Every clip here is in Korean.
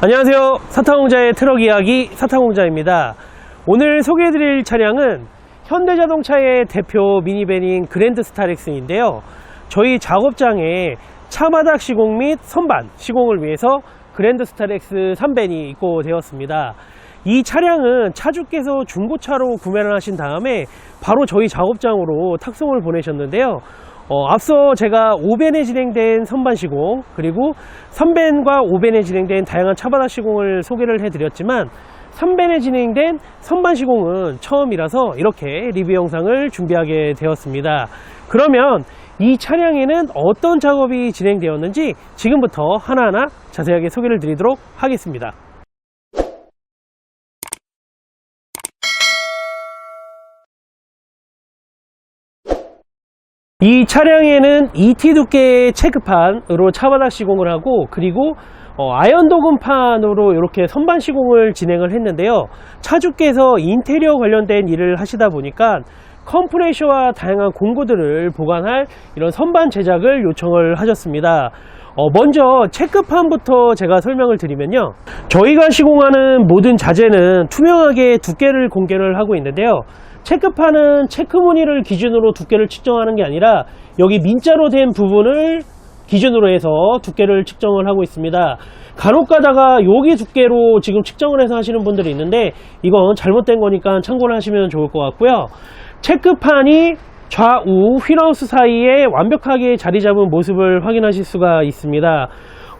안녕하세요. 사탕공자의 트럭 이야기 사탕공자입니다. 오늘 소개해드릴 차량은 현대자동차의 대표 미니밴인 그랜드 스타렉스인데요. 저희 작업장에 차바닥 시공 및 선반 시공을 위해서 그랜드 스타렉스 3밴이 입고되었습니다. 이 차량은 차주께서 중고차로 구매를 하신 다음에 바로 저희 작업장으로 탁송을 보내셨는데요. 어, 앞서 제가 5벤에 진행된 선반 시공 그리고 3벤과 5벤에 진행된 다양한 차바닥 시공을 소개를 해드렸지만 3벤에 진행된 선반 시공은 처음이라서 이렇게 리뷰 영상을 준비하게 되었습니다. 그러면 이 차량에는 어떤 작업이 진행되었는지 지금부터 하나하나 자세하게 소개를 드리도록 하겠습니다. 이 차량에는 ET 두께의 체크판으로 차바닥 시공을 하고 그리고 어, 아연 도금판으로 이렇게 선반 시공을 진행을 했는데요. 차주께서 인테리어 관련된 일을 하시다 보니까 컴프레셔와 다양한 공구들을 보관할 이런 선반 제작을 요청을 하셨습니다. 어, 먼저 체크판부터 제가 설명을 드리면요. 저희가 시공하는 모든 자재는 투명하게 두께를 공개를 하고 있는데요. 체크판은 체크 무늬를 기준으로 두께를 측정하는 게 아니라 여기 민자로 된 부분을 기준으로 해서 두께를 측정을 하고 있습니다. 간혹 가다가 여기 두께로 지금 측정을 해서 하시는 분들이 있는데 이건 잘못된 거니까 참고를 하시면 좋을 것 같고요. 체크판이 좌우 휠하우스 사이에 완벽하게 자리 잡은 모습을 확인하실 수가 있습니다.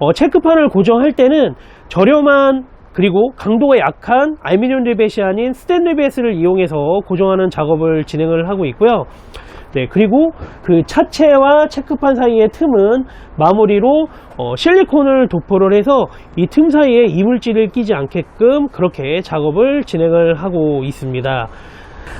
어, 체크판을 고정할 때는 저렴한 그리고 강도가 약한 알루미늄 리벳이 아닌 스텐 리벳을 이용해서 고정하는 작업을 진행을 하고 있고요. 네, 그리고 그 차체와 체크판 사이의 틈은 마무리로 어, 실리콘을 도포를 해서 이 틈 사이에 이물질을 끼지 않게끔 그렇게 작업을 진행을 하고 있습니다.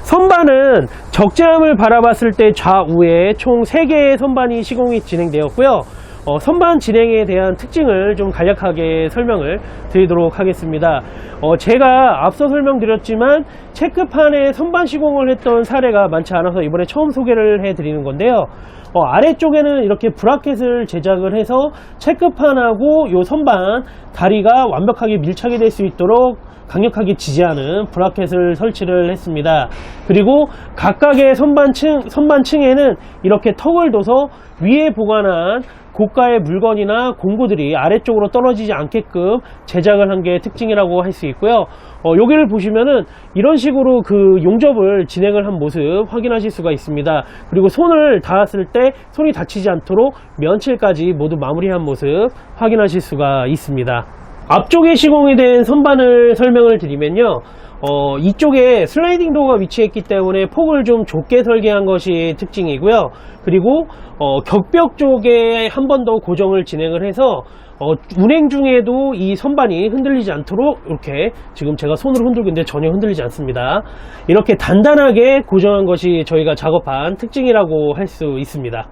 선반은 적재함을 바라봤을 때 좌우에 총 3개의 선반이 시공이 진행되었고요. 어, 선반 진행에 대한 특징을 좀 간략하게 설명을 드리도록 하겠습니다. 어, 제가 앞서 설명드렸지만 체크판에 선반 시공을 했던 사례가 많지 않아서 이번에 처음 소개를 해드리는 건데요. 어, 아래쪽에는 이렇게 브라켓을 제작을 해서 체크판하고 요 선반 다리가 완벽하게 밀착이 될 수 있도록 강력하게 지지하는 브라켓을 설치를 했습니다. 그리고 각각의 선반층, 선반층에는 이렇게 턱을 둬서 위에 보관한 고가의 물건이나 공구들이 아래쪽으로 떨어지지 않게끔 제작을 한 게 특징이라고 할 수 있고요. 어, 여기를 보시면은 이런 식으로 그 용접을 진행을 한 모습 확인하실 수가 있습니다. 그리고 손을 닿았을 때 손이 다치지 않도록 면칠까지 모두 마무리한 모습 확인하실 수가 있습니다. 앞쪽에 시공이 된 선반을 설명을 드리면요. 어, 이쪽에 슬라이딩 도어가 위치했기 때문에 폭을 좀 좁게 설계한 것이 특징이고요. 그리고 어, 격벽 쪽에 한 번 더 고정을 진행을 해서 어, 운행 중에도 이 선반이 흔들리지 않도록 이렇게 지금 제가 손으로 흔들고 있는데 전혀 흔들리지 않습니다. 이렇게 단단하게 고정한 것이 저희가 작업한 특징이라고 할 수 있습니다.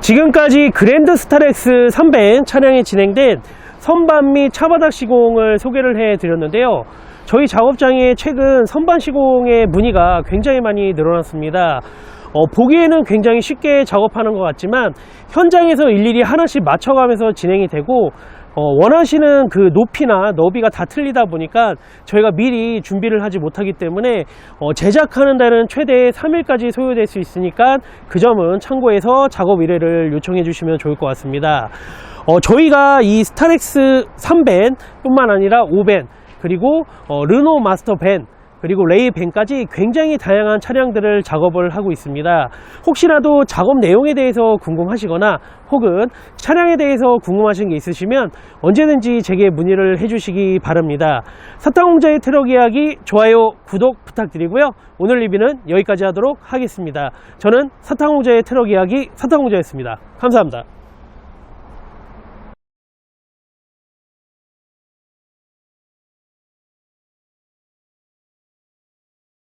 지금까지 그랜드 스타렉스 3벤 차량이 진행된 선반 및 차바닥 시공을 소개를 해 드렸는데요. 저희 작업장에 최근 선반 시공의 문의가 굉장히 많이 늘어났습니다. 어, 보기에는 굉장히 쉽게 작업하는 것 같지만 현장에서 일일이 하나씩 맞춰가면서 진행이 되고 어, 원하시는 그 높이나 너비가 다 틀리다 보니까 저희가 미리 준비를 하지 못하기 때문에 어, 제작하는 데는 최대 3일까지 소요될 수 있으니까 그 점은 참고해서 작업 의뢰를 요청해 주시면 좋을 것 같습니다. 어, 저희가 이 스타렉스 3벤 뿐만 아니라 5벤 그리고 어, 르노 마스터 벤 그리고 레이 벤까지 굉장히 다양한 차량들을 작업을 하고 있습니다. 혹시라도 작업 내용에 대해서 궁금하시거나 혹은 차량에 대해서 궁금하신 게 있으시면 언제든지 제게 문의를 해주시기 바랍니다. 사탕공자의 트럭 이야기 좋아요, 구독 부탁드리고요. 오늘 리뷰는 여기까지 하도록 하겠습니다. 저는 사탕공자의 트럭 이야기 사탕공자였습니다. 감사합니다.